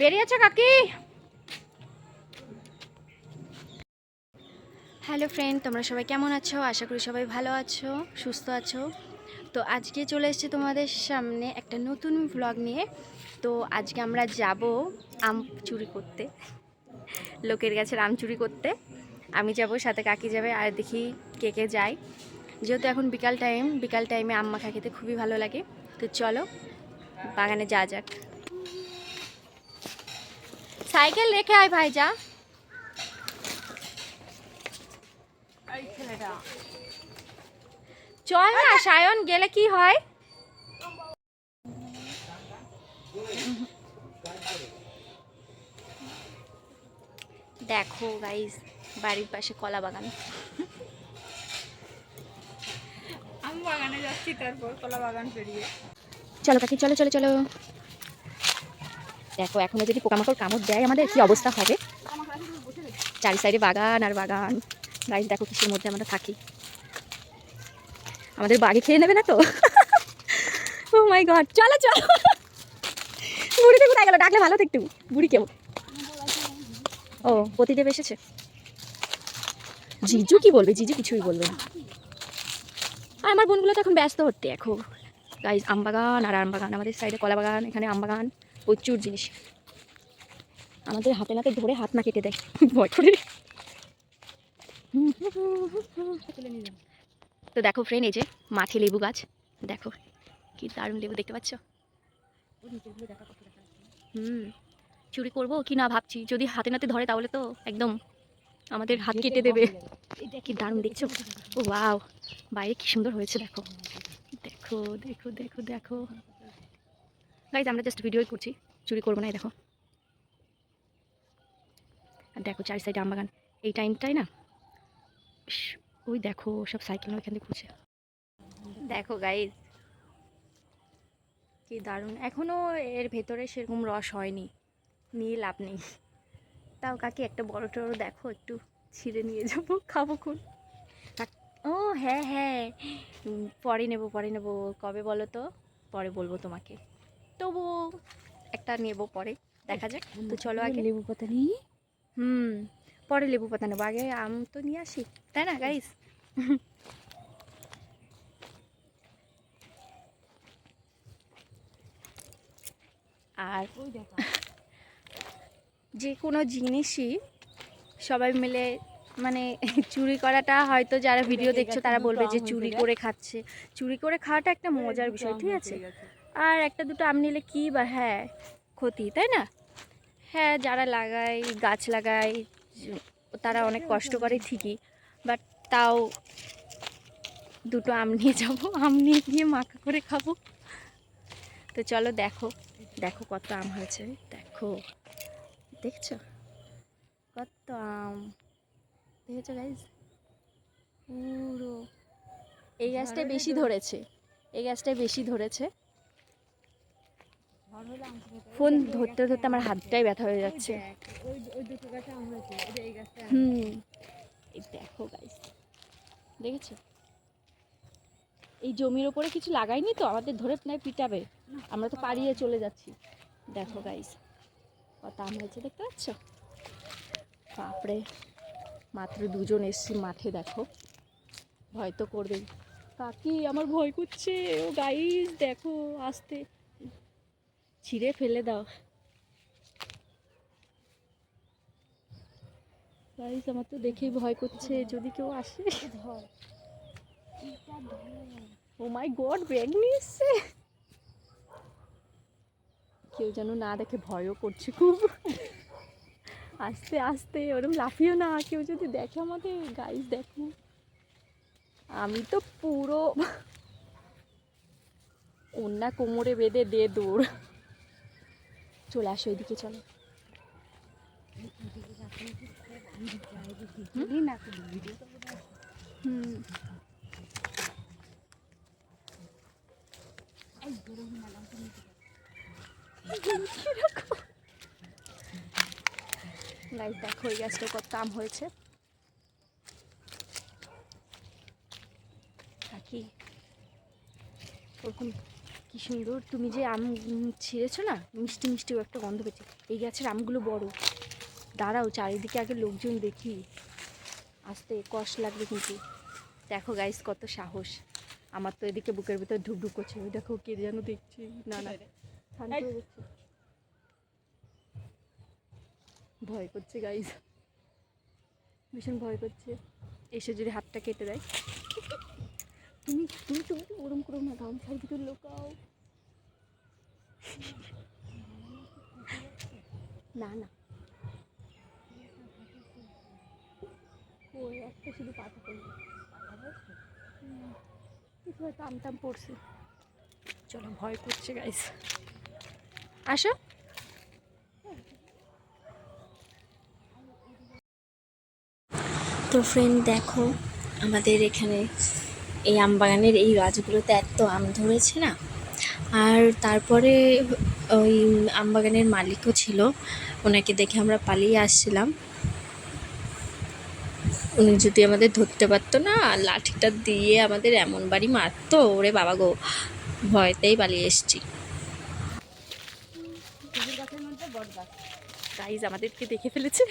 বেরিয়েছো কাকি? Hello friend তোমরা সবাই কেমন আছো? আশা করি সবাই ভালো আছো, সুস্থ আছো। তো আজকে চলে এসেছি তোমাদের সামনে একটা নতুন ব্লগ নিয়ে। তো আজকে আমরা যাব আম চুরি করতে, লোকের গাছের আম চুরি করতে। আমি যাব, সাথে কাকি যাবে, আর দেখি কে কে যায়। যেহেতু এখন বিকাল টাইম বিকাল টাইমে আম মাখা খেতে খুবই ভালো লাগে। তো চলো, বাগানে যা যাক। সাইকেল রেখে আয় ভাই যা চল না সায়ন গেলে কি হয়? দেখো গাইস বাড়ির পাশে কলা বাগান। আমি বাগানে যাচ্ছি তারপর কলা বাগান পেরিয়ে। চলো কাকি চলো চলো চলো। দেখো, এখনও যদি পোকামাকড় কামড় দেয় আমাদের, কি অবস্থা হবে? চারি সাইডে বাগান আর বাগান। গাইস দেখো, কিসের মধ্যে আমরা থাকি। আমাদের বাগে খেয়ে নেবে না তো? ও মাই গড চলো চলো। বুড়িতে কোথায় গেল ডাকলে ভালো তো একটু বুড়ি কেউ ও পতিদেব এসেছে। জিজু কি বলবে? জিজু কিছুই বলবে আর আমার বোনগুলো তো এখন ব্যস্ত হচ্ছে এখন গাইজ আম বাগান আর আম বাগান। আমাদের সাইডে কলা বাগান, এখানে আম বাগান। প্রচুর জিনিস। আমাদের হাতে নাতে ধরে হাত না কেটে দেয়। ভয় করে তো দেখো ফ্রেন্ড এই যে মাঠে লেবু গাছ। দেখো, কি দারুণ লেবু দেখতে পাচ্ছ? হুম, চুরি করব কি না ভাবছি। যদি হাতে নাতে ধরে তাহলে তো একদম আমাদের হাত কেটে দেবে। কি দারুণ দেখছ? ও বাইরে কি সুন্দর হয়েছে দেখো। দেখো দেখো দেখো দেখো। গাইজ আমরা জাস্ট ভিডিওই করছি। চুরি করব না দেখো। আর দেখো, চারি সাইডে আমবাগান এই টাইমটাই না ওই দেখো, সব সাইকেল ওইখান থেকে ঘুরছে। দেখো গাইজ কি দারুণ। এখনও এর ভেতরে সেরকম রস হয়নি। নিয়ে লাভ নেই। তাও কাকি, একটা বড় টড়ো দেখো, একটু ছিঁড়ে নিয়ে যাব, খাব খুন। ও হ্যাঁ হ্যাঁ। পরে নেব পরে নেব। কবে বলো তো? পরে বলব তোমাকে। তবু একটা নেব পরে দেখা যাক। তো চলো আগে। লেবু পাতা নিয়ে হুম পরে লেবু পাতা নেব। আগে আম তো নিয়ে আসি তাই না গাইস আর যে কোনো জিনিসই সবাই মিলে মানে চুরি করাটা হয়তো যারা ভিডিও দেখছ তারা বলবে যে চুরি করে খাচ্ছে। চুরি করে খাওয়াটা একটা মজার বিষয় ঠিক আছে? আর একটা দুটো আম নিলে কী বা হ্যাঁ ক্ষতি তাই না? হ্যাঁ যারা লাগায় গাছ লাগায় তারা অনেক কষ্ট করে ঠিকই বাট তাও দুটো আম নিয়ে যাব আম নিয়ে গিয়ে মাখা করে খাব। তো চলো দেখো দেখো কত আম হয়েছে দেখো। দেখছ? কত আম। দেখেছ গাইজ পুরো। এই গাছটাই বেশি ধরেছে এই গাছটাই বেশি ধরেছে। ফোন ধরতে ধরতে আমার হাতটাই ব্যথা হয়ে যাচ্ছে। দেখো গাইস দেখেছ? এই জমির ওপরে কিছু লাগাইনি তো, আমাদের ধরে নাই পিটাবে। আমরা তো পাড়িয়ে চলে যাচ্ছি। দেখো গাইস কত আম হয়েছে দেখতে পাচ্ছ? বাপরে, মাত্র দুজন এসছি মাঠে, দেখো। ভয় তো করবেই। কাকি, আমার ভয় করছে। ও গাইস দেখো, আসতে। ছিঁড়ে ফেলে দাও। গাইস আমার তো দেখেই ভয় করছে, যদি কেউ আসে। ও মাই গড ব্যাগ নিয়ে কেউ যেন না দেখে ভয়ও করছে খুব। আস্তে আস্তে, ওরম লাফিও না, কেউ যদি দেখে আমাদের। গাইস দেখো। আমি তো পুরো অন্যা কোমরে বেঁধে দে দৌড়। চলে আসো এদিকে চলো। হুম। গাইস দেখো এই গাছটা কত আম হয়েছে। কাকি ওরকম কি সুন্দর, তুমি যে আম ছিঁড়েছো না, মিষ্টি মিষ্টি একটা গন্ধ পেয়েছে। এই গাছের আমগুলো বড়। দাঁড়াও, চারিদিকে আগে লোকজন দেখি। আসতে কষ্ট লাগবে কিন্তু। দেখো গাইস কত সাহস। আমার তো এদিকে বুকের ভিতর ঢুক ঢুক করছে। ওই দেখো কে যেন দেখছি। না না। ভয় করছে গাইস ভীষণ ভয় করছে। এসে যদি হাতটা কেটে দেয়। তুমি তুমি তুমি তো ওরম করো না গামছার ভিতর লোকাও। না না। ওই একটা শুধু পাতা পড়ল হুম, কিছু হয়তো আমটাম পড়ছে। চলো ভয় করছে গাইস আসো। তো ফ্রেন্ড দেখো আমাদের এখানে এই আম বাগানের এই গাছগুলোতে এত আম ধরেছে না। আর তারপরে ওই আম বাগানের মালিকও ছিল, ওনাকে দেখে আমরা পালিয়ে আসছিলাম। উনি যদি আমাদের ধরতে পারতো না, লাঠিটা দিয়ে আমাদের এমন বাড়ি মারতো, ওরে বাবা গো, ভয়তেই পালিয়ে এসছি। গাইজ আমাদেরকে দেখে ফেলেছে।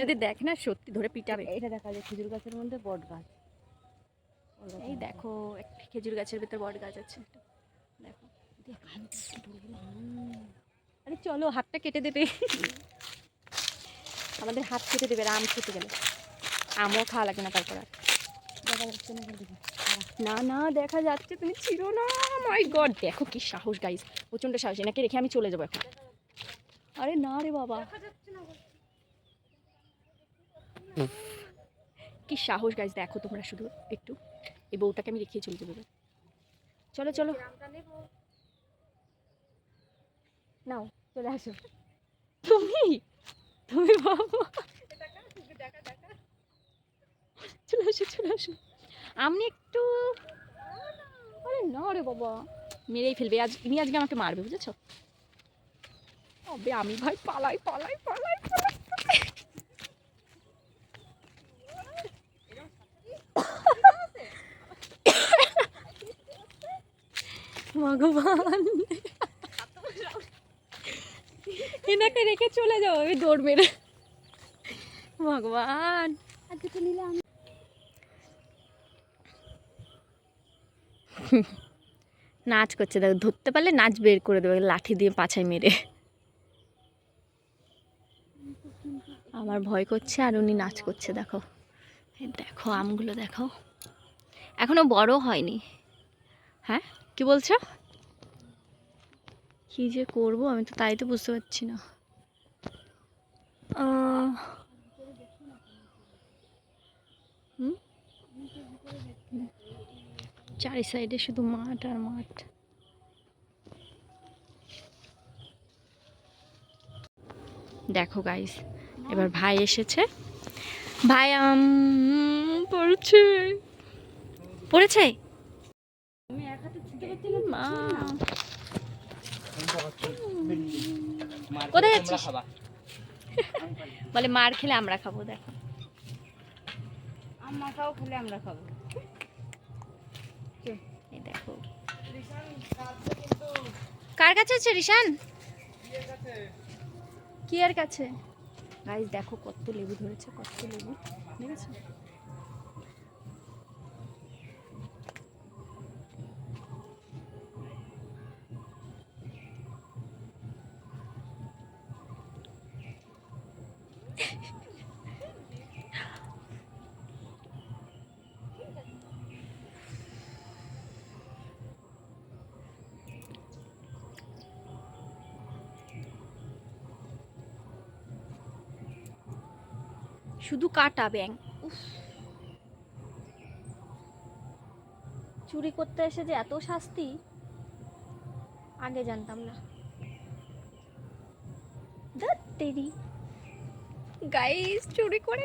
যদি দেখ না সত্যি ধরে পিটাবে। এটা দেখা যায় খেজুর গাছের মধ্যে বট গাছ। এই দেখো খেজুর গাছের ভিতর বট গাছ আছে। দেখো আরে চলো হাতটা কেটে দেবে। আমাদের হাত কেটে দেবে আম খেতে গেলে। আমও খাওয়া লাগে না তারপর আর। দেখা যাচ্ছে না না না দেখা যাচ্ছে তুমি ছিল না। মাই গড দেখো কি সাহস গাইস প্রচণ্ড সাহস এনাকে রেখে আমি চলে যাব এখন। আরে না রে বাবা। কি সাহস গাইস দেখো তোমরা শুধু একটু। এই বউটাকে আমি রেখে চলে যাব চলো চলো। নাও চলে আসো। তুমি? তুমি বাবা। চলে আসো চলে আসো। আমি একটু আরে না রে বাবা। মেরেই ফেলবে। আজ ইনি আজকে আমাকে মারবে বুঝেছ? তবে আমি ভাই পালাই পালাই পালাই পালাই। ভগবান। এনাকে রেখে চলে যাও আমি দৌড় মেরে। ভগবান। আজকে তো নিলাম। নাচ করছে দেখো ধরতে পারলে নাচ বের করে দেবে লাঠি দিয়ে পাছায় মেরে। আমার ভয় করছে আর উনি নাচ করছে, দেখো। দেখো, আমগুলো দেখো। এখনও বড় হয়নি। হ্যাঁ? কি বলছো? কি যে করব, আমি তো তাই তো বুঝতে পারছি না। চারি সাইডে শুধু মাঠ আর মাঠ। দেখো গাইস এবার ভাই এসেছে। ভাই আম পড়ছে। পড়েছে? মা। কোথায় যাচ্ছিস? বলে মার খেলে আমরা খাব দেখো। খেলে আমরা খাব। এই দেখো। কার কাছে আছে রিশান? কি এর কাছে? গাইস দেখো কত লেবু ধরেছে কত লেবু ঠিক দেখেছ? শুধু কাটা ব্যাং উফ। চুরি করতে এসে যে এত শাস্তি আগে জানতাম না। তেরি গাইস চুরি করে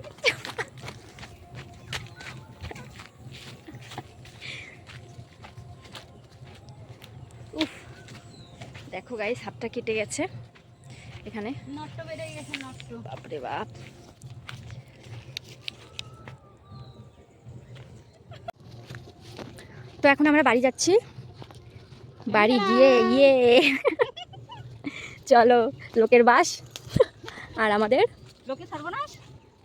উফ। দেখো গাইস হাতটা কেটে গেছে। এখানে। নষ্ট বেড়ে গেছে নষ্ট বাপরে বাপ। তো এখন আমরা বাড়ি যাচ্ছি। বাড়ি গিয়ে ইয়ে। চলো লোকের বাস আর আমাদের লোকের সর্বনাশ?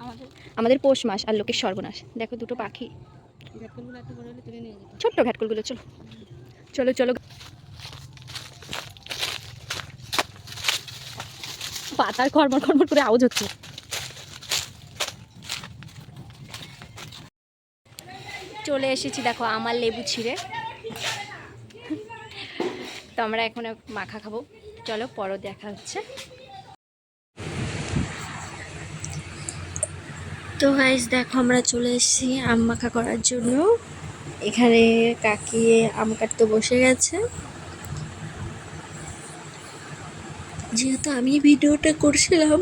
আমাদের। আমাদের পৌষ মাস আর লোকের সর্বনাশ। দেখো দুটো পাখি। ছোট্ট ঘাটকুলগুলো চলো। চলো চলো। পাতার খরমর খরমর করে আওয়াজ হচ্ছে। চলে এসেছি, দেখো আমার লেবু ছিঁড়ে। তো আমরা এখন মাখা খাব। চলো পরও দেখা হচ্ছে। তো গাইস দেখো আমরা চলে এসেছি আম মাখা করার জন্য। এখানে কাকিয়ে আম কাটতে বসে গেছে। যেহেতু আমি ভিডিওটা করছিলাম,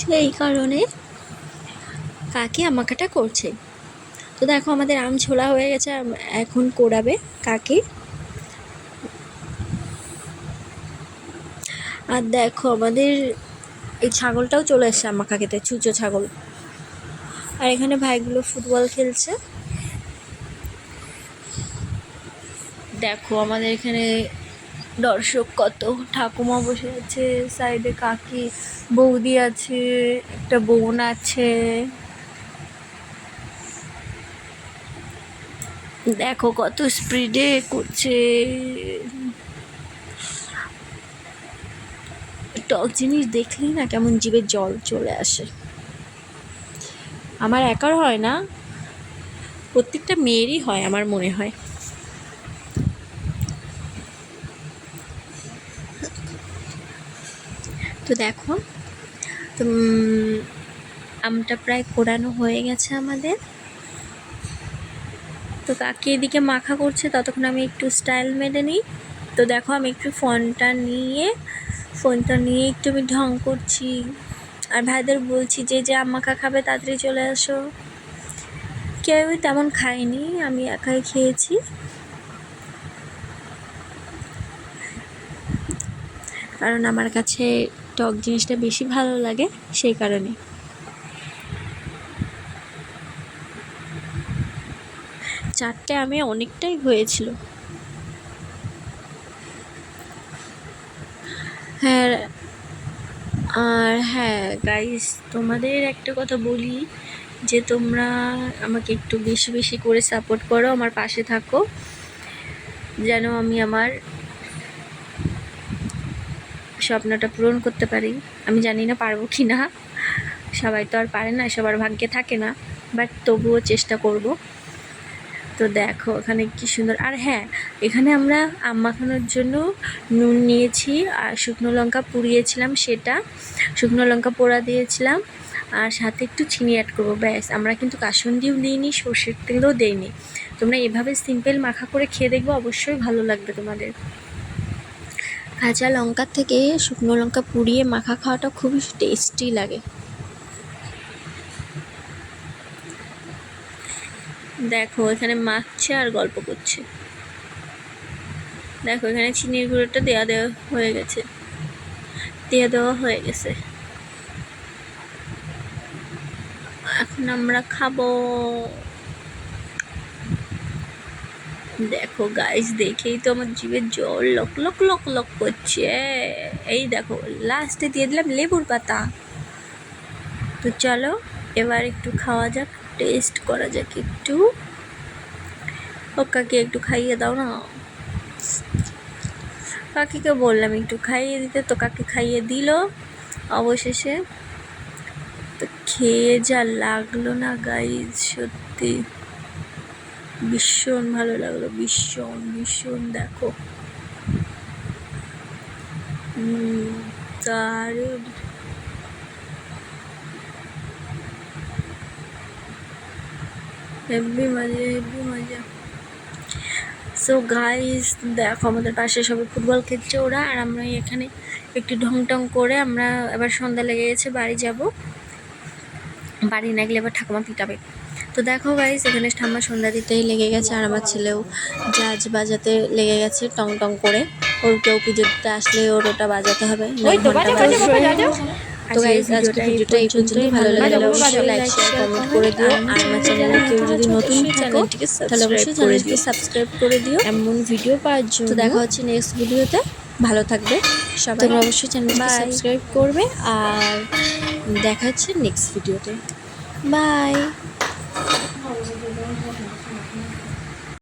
সেই কারণে কাকি আমাকাটা করছে। তো দেখো আমাদের আম ছোলা হয়ে গেছে এখন কোড়াবে কাকি? আর দেখো আমাদের এই ছাগলটাও চলে এসছে আমার খেতে ছুঁচো ছাগল। আর এখানে ভাইগুলো ফুটবল খেলছে। দেখো আমাদের এখানে দর্শক কত, ঠাকুমা বসে আছে সাইডে কাকি, বৌদি আছে, একটা বোন আছে। দেখো কত স্পিডে করছে। টক জিনিস দেখলেই না কেমন জিভে জল চলে আসে। আমার একার হয় না, প্রত্যেকটা মেয়েরই হয় আমার মনে হয়। তো দেখো তো আমটা প্রায় কোরানো হয়ে গেছে আমাদের। তো কাকি এদিকে মাখা করছে, ততক্ষণ আমি একটু স্টাইল মেরে নিই। তো দেখো আমি একটু ফোনটা নিয়ে ফোনটা নিয়ে একটু আমি ঢং করছি। আর ভাইদের বলছি যে যে মাখা খাবে, তাড়াতাড়ি চলে আসো। কেউই তেমন খায়নি, আমি একাই খেয়েছি। কারণ আমার কাছে টক জিনিসটা বেশি ভালো লাগে, সেই কারণে। চারটে আমে অনেকটাই হয়েছিল। হ্যাঁ আর হ্যাঁ গাইস তোমাদের একটা কথা বলি, যে তোমরা আমাকে একটু বেশি বেশি করে সাপোর্ট করো, আমার পাশে থাকো, যেন আমি আমার স্বপ্নটা পূরণ করতে পারি। আমি জানি না পারব কি না সবাই তো আর পারে না, সবার ভাগ্যে থাকে না বাট তবুও চেষ্টা করব। তো দেখো এখানে কি সুন্দর। আর হ্যাঁ এখানে আমরা আম মাখানোর জন্য নুন নিয়েছি আর শুকনো লঙ্কা পুড়িয়েছিলাম সেটা। শুকনো লঙ্কা পোড়া দিয়েছিলাম আর সাথে একটু চিনি অ্যাড করব, ব্যাস। আমরা কিন্তু কাসুন্দিও দিইনি, সর্ষের তেলও দেইনি। তোমরা এভাবে সিম্পল মাখা করে খেয়ে দেখবে, অবশ্যই ভালো লাগবে তোমাদের। কাঁচা লঙ্কার থেকে শুকনো লঙ্কা পুড়িয়ে মাখা খাওয়াটা খুবই টেস্টি লাগে। দেখো, এখানে মাখছে আর গল্প করছে। দেখো, এখানে চিনির গুঁড়োটা দেওয়া দেওয়া হয়ে গেছে। দেওয়া দেওয়া হয়ে গেছে। এখন আমরা খাব। দেখো গাইস দেখেই তো আমার জিভে জল লক লক লক লক করছে। এই দেখো লাস্টে দিয়ে দিলাম লেবুর পাতা। তো চলো, এবার একটু খাওয়া যাক। টেস্ট করা যাক একটু। ও কাকি একটু খাইয়ে দাও না। কাকিকে বললাম একটু খাইয়ে দিতে তো কাকি খাইয়ে দিল অবশেষে। তো খেয়ে যা লাগল না গাইজ সত্যি। ভীষণ ভালো লাগল ভীষণ ভীষণ দেখো। উম, হেভি মজা হেভি মজা সো গাইস দেখো আমাদের পাশে সবাই ফুটবল খেলছে ওরা আর আমরা এখানে একটু ঢং টং করে আমরা এবার সন্ধ্যা লেগে গেছে বাড়ি যাব। বাড়ি না গেলে এবার ঠাকুমা পিটাবে। তো দেখো গাইস এখানে ঠাম্মা সন্ধ্যা দিতেই লেগে গেছে আর আমার ছেলেও জাজ বাজাতে লেগে গেছে টং টং করে। ওর কেউ পুজো দিতে আসলে ওর ওটা বাজাতে হবে। তো গাইজ আজকে ভিডিওটা এই পর্যন্তই। ভালো লাগলে অবশ্যই লাইক শেয়ার কমেন্ট করে দিও। আর আমার চ্যানেলে কেউ যদি নতুন থাকো তাহলে অবশ্যই চ্যানেলটিকে সাবস্ক্রাইব করে দিও। এমন ভিডিও পাওয়ার জন্য তো দেখা হচ্ছে নেক্সট ভিডিওতে ভালো থাকবে সবাই। তোমরা অবশ্যই চ্যানেলটি সাবস্ক্রাইব করবে আর দেখা হচ্ছে নেক্সট ভিডিওতে বাই